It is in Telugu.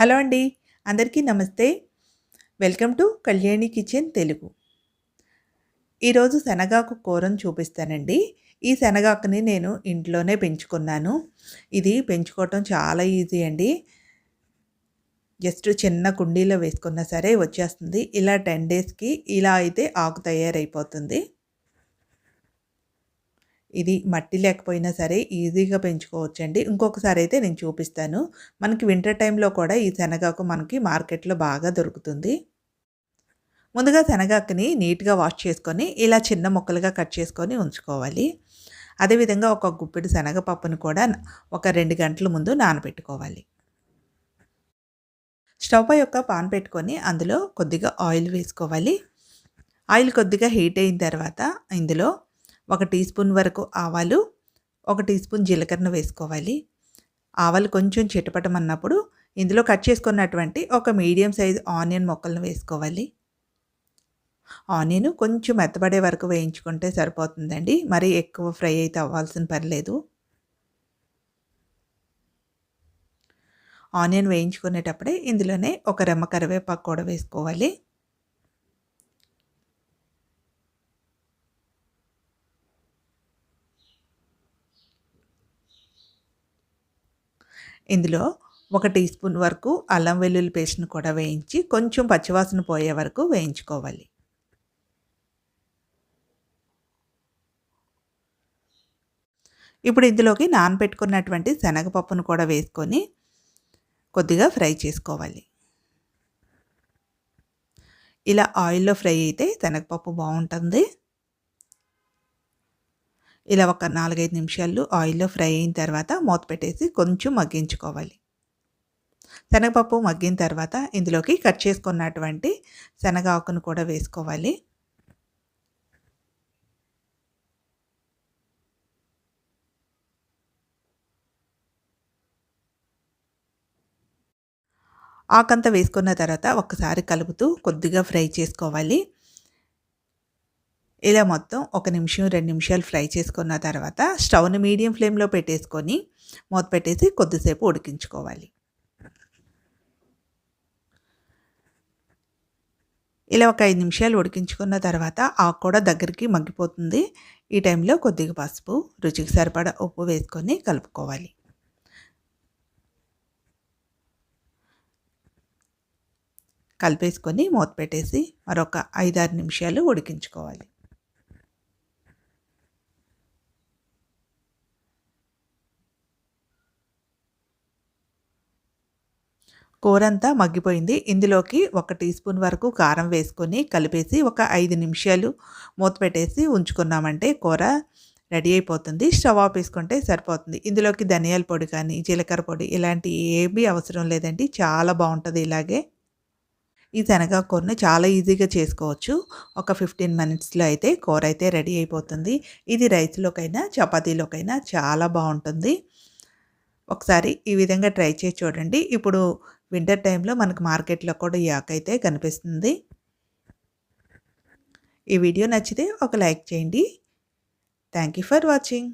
హలో అండి. అందరికీ నమస్తే. Welcome to Kalyani kitchen Telugu. ఈరోజు శనగాకు కూరను చూపిస్తానండి. ఈ శనగాకుని నేను ఇంట్లోనే పెంచుకున్నాను. ఇది పెంచుకోవటం చాలా ఈజీ అండి. జస్ట్ చిన్న కుండీలో వేసుకున్నా సరే వచ్చేస్తుంది. ఇలా టెన్ డేస్కి ఇలా అయితే ఆకు తయారైపోతుంది. ఇది మట్టి లేకపోయినా సరే ఈజీగా పెంచుకోవచ్చండి. ఇంకొకసారి అయితే నేను చూపిస్తాను. మనకి వింటర్ టైంలో కూడా ఈ శనగాకు మనకి మార్కెట్లో బాగా దొరుకుతుంది. ముందుగా శనగాకుని నీట్గా వాష్ చేసుకొని ఇలా చిన్న ముక్కలుగా కట్ చేసుకొని ఉంచుకోవాలి. అదేవిధంగా ఒక గుప్పిడి శనగపప్పును కూడా ఒక రెండు గంటల ముందు నానబెట్టుకోవాలి. స్టవ్ పై యొక్క పాన్ పెట్టుకొని అందులో కొద్దిగా ఆయిల్ వేసుకోవాలి. ఆయిల్ కొద్దిగా హీట్ అయిన తర్వాత ఇందులో ఒక టీ స్పూన్ వరకు ఆవాలు ఒక టీ స్పూన్ జీలకర్ర వేసుకోవాలి. ఆవాలు కొంచెం చిటపటమన్నప్పుడు ఇందులో కట్ చేసుకున్నటువంటి ఒక మీడియం సైజ్ ఆనియన్ మొక్కలను వేసుకోవాలి. ఆనియన్ కొంచెం మెత్తబడే వరకు వేయించుకుంటే సరిపోతుందండి. మరి ఎక్కువ ఫ్రై అయితే అవ్వాల్సిన పర్లేదు ఆనియన్ వేయించుకునేటప్పుడే ఇందులోనే ఒక రెమ్మ కరివేపాకు కూడా వేసుకోవాలి. ఇందులో ఒక టీ స్పూన్ వరకు అల్లం వెల్లుల్లి పేస్ట్ని కూడా వేయించి కొంచెం పచ్చివాసన పోయే వరకు వేయించుకోవాలి. ఇప్పుడు ఇందులోకి నానబెట్టుకున్నటువంటి శనగపప్పును కూడా వేసుకొని కొద్దిగా ఫ్రై చేసుకోవాలి. ఇలా ఆయిల్లో ఫ్రై అయితే శనగపప్పు బాగుంటుంది. ఇలా ఒక నాలుగైదు నిమిషాలు ఆయిల్లో ఫ్రై అయిన తర్వాత మూత పెట్టేసి కొంచెం మగ్గించుకోవాలి. శనగపప్పు మగ్గిన తర్వాత ఇందులోకి కట్ చేసుకున్నటువంటి శనగ ఆకును కూడా వేసుకోవాలి. ఆకంతా వేసుకున్న తర్వాత ఒకసారి కలుపుతూ కొద్దిగా ఫ్రై చేసుకోవాలి. ఇలా మొత్తం ఒక నిమిషం రెండు నిమిషాలు ఫ్రై చేసుకున్న తర్వాత స్టవ్ని మీడియం ఫ్లేమ్లో పెట్టేసుకొని మూత పెట్టేసి కొద్దిసేపు ఉడికించుకోవాలి. ఇలా ఒక ఐదు నిమిషాలు ఉడికించుకున్న తర్వాత ఆకు కూడా దగ్గరికి మగ్గిపోతుంది. ఈ టైంలో కొద్దిగా పసుపు రుచికి సరిపడా ఉప్పు వేసుకొని కలుపుకోవాలి. కలిపేసుకొని మూత పెట్టేసి మరొక ఐదారు నిమిషాలు ఉడికించుకోవాలి. కూర అంతా మగ్గిపోయింది. ఇందులోకి ఒక టీ స్పూన్ వరకు కారం వేసుకొని కలిపేసి ఒక ఐదు నిమిషాలు మూత పెట్టేసి ఉంచుకున్నామంటే కూర రెడీ అయిపోతుంది. స్టవ్ ఆఫ్ వేసుకుంటే సరిపోతుంది. ఇందులోకి ధనియాల పొడి కానీ జీలకర్ర పొడి ఇలాంటి ఏమీ అవసరం లేదండి. చాలా బాగుంటుంది ఇలాగే. ఈ శనగాకూరను కూరని చాలా ఈజీగా చేసుకోవచ్చు. ఒక ఫిఫ్టీన్ మినిట్స్లో అయితే కూర అయితే రెడీ అయిపోతుంది. ఇది రైస్లోకైనా చపాతీలోకైనా చాలా బాగుంటుంది. ఒకసారి ఈ విధంగా ట్రై చేసి చూడండి. ఇప్పుడు వింటర్ టైంలో మనకు మార్కెట్లో కూడా ఈ అయితే కనిపిస్తుంది. ఈ వీడియో నచ్చితే ఒక లైక్ చేయండి. Thank you for watching.